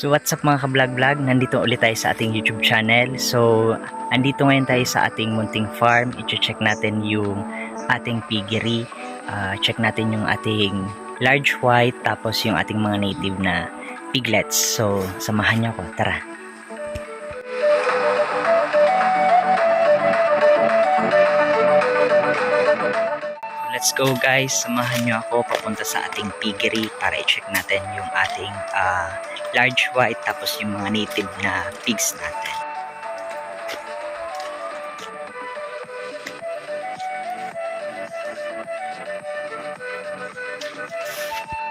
So what's up mga ka-vlog-vlog? Nandito ulit tayo sa ating YouTube channel. So andito ngayon tayo sa ating munting farm. I-check natin yung ating piggery. Ah, check natin yung ating large white tapos yung ating mga native na piglets. So samahan niyo ako. Tara. Let's go guys, samahan nyo ako papunta sa ating piggery para i-check natin yung ating ah, large white tapos yung mga native na pigs natin.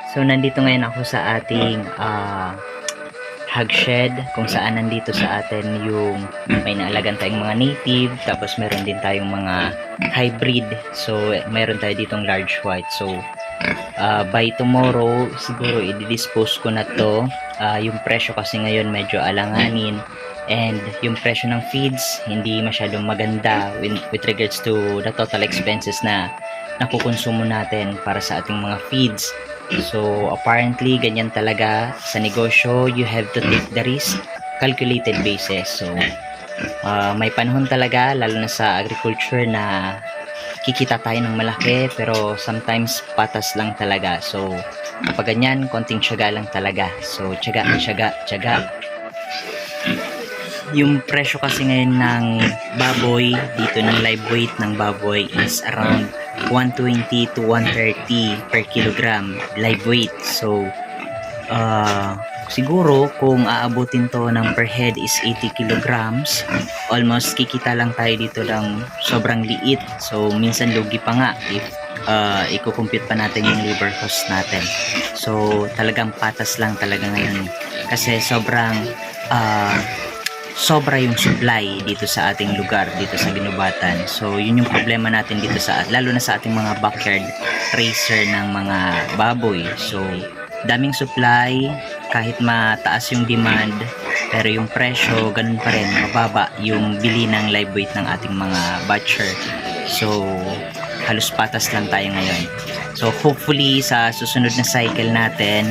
So nandito ngayon ako sa ating ah, hog shed kung saan nandito sa atin yung may naalagan tayong mga native tapos meron din tayong mga hybrid. So meron tayo ditong large white. So ah, by tomorrow siguro i-dispose ko na to. Ah, yung presyo kasi ngayon medyo alanganin and yung presyo ng feeds hindi masyadong maganda with, with regards to the total expenses na nakukonsumo natin para sa ating mga feeds. So apparently ganyan talaga sa negosyo, you have to take the risk calculated basis. So ah, may panahon talaga lalo na sa agriculture na kikita tayo ng malaki pero sometimes patas lang talaga. So kapag ganyan, konting tiyaga lang talaga. So tiyaga, tiyaga, tiyaga. Yung presyo kasi ngayon ng baboy, dito ng live weight ng baboy is around 120 to 130 per kilogram live weight. So, uh, siguro kung aabutin to ng per head is 80 kilograms, almost kikita lang tayo dito ng sobrang liit. So, minsan lugi pa nga if uh, i-compute pa natin yung labor cost natin. So, talagang patas lang talaga ngayon. Kasi sobrang uh, sobra yung supply dito sa ating lugar dito sa Ginubatan. So yun yung problema natin dito sa lalo na sa ating mga backyard racer ng mga baboy. So daming supply kahit mataas yung demand pero yung presyo ganun pa rin mababa yung bili ng live weight ng ating mga butcher. So halos patas lang tayo ngayon. So hopefully sa susunod na cycle natin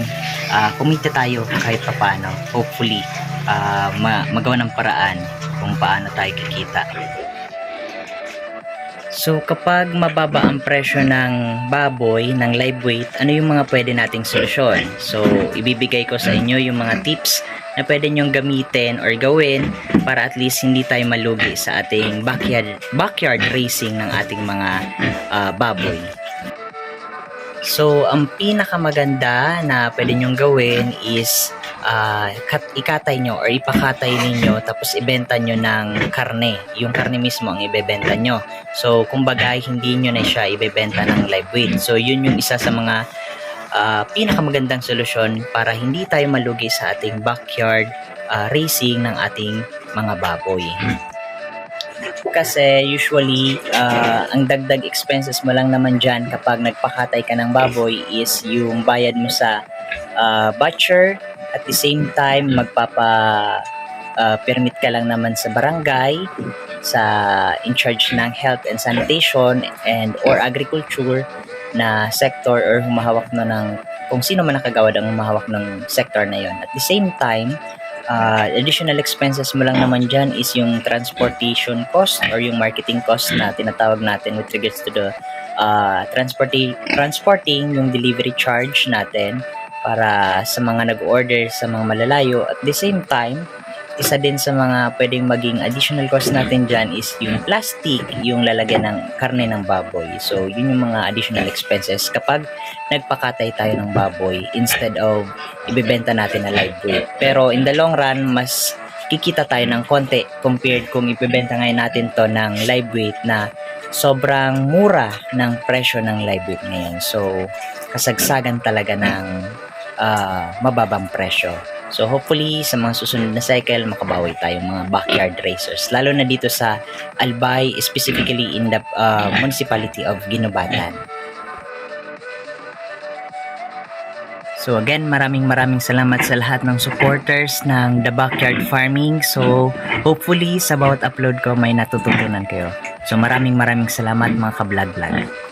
uh, kumita tayo kahit papaano. Hopefully ah, ma- magawa ng paraan kung paano tayo kikita. So kapag mababa ang presyo ng baboy, ng live weight, ano yung mga pwede nating solusyon? So ibibigay ko sa inyo yung mga tips na pwede nyong gamitin or gawin para at least hindi tayo malugi sa ating backyard, backyard racing ng ating mga ah, baboy. So, ang pinakamaganda na pwede nyong gawin is ah, kat, ikatay nyo or ipakatay ninyo tapos ibenta nyo ng karne. Yung karne mismo ang ibebenta nyo. So, kumbaga, hindi nyo na siya ibebenta ng live weight. So, yun yung isa sa mga ah, pinakamagandang solusyon para hindi tayo malugi sa ating backyard ah, racing ng ating mga baboy. Kasi usually, ah, ang dagdag expenses mo lang naman dyan kapag nagpakatay ka ng baboy is yung bayad mo sa ah, butcher. At the same time, magpapa ah, permit ka lang naman sa barangay sa in charge ng health and sanitation and or agriculture na sector or humahawak na ng kung sino man nakagawad ang humahawak ng sector na yon. At the same time, uh, additional expenses mo lang naman dyan is yung transportation cost or yung marketing cost na tinatawag natin with regards to the uh, transporting, transporting yung delivery charge natin para sa mga nag-order sa mga malalayo. At the same time, isa din sa mga pwedeng maging additional cost natin dyan is yung plastic, yung lalagyan ng karne ng baboy. So, yun yung mga additional expenses kapag nagpakatay tayo ng baboy instead of ibebenta natin na live weight. Pero in the long run, mas kikita tayo ng konti compared kung ibebenta ngayon natin to ng live weight na sobrang mura ng presyo ng live weight ngayon. So, kasagsagan talaga ng ah, mababang presyo. So hopefully sa mga susunod na cycle makabawi tayong mga backyard racers lalo na dito sa Albay specifically in the ah, municipality of Ginobatan. So again, maraming maraming salamat sa lahat ng supporters ng The Backyard Farming. So hopefully sa bawat upload ko may natututunan kayo. So maraming maraming salamat mga ka-vlog-vlog.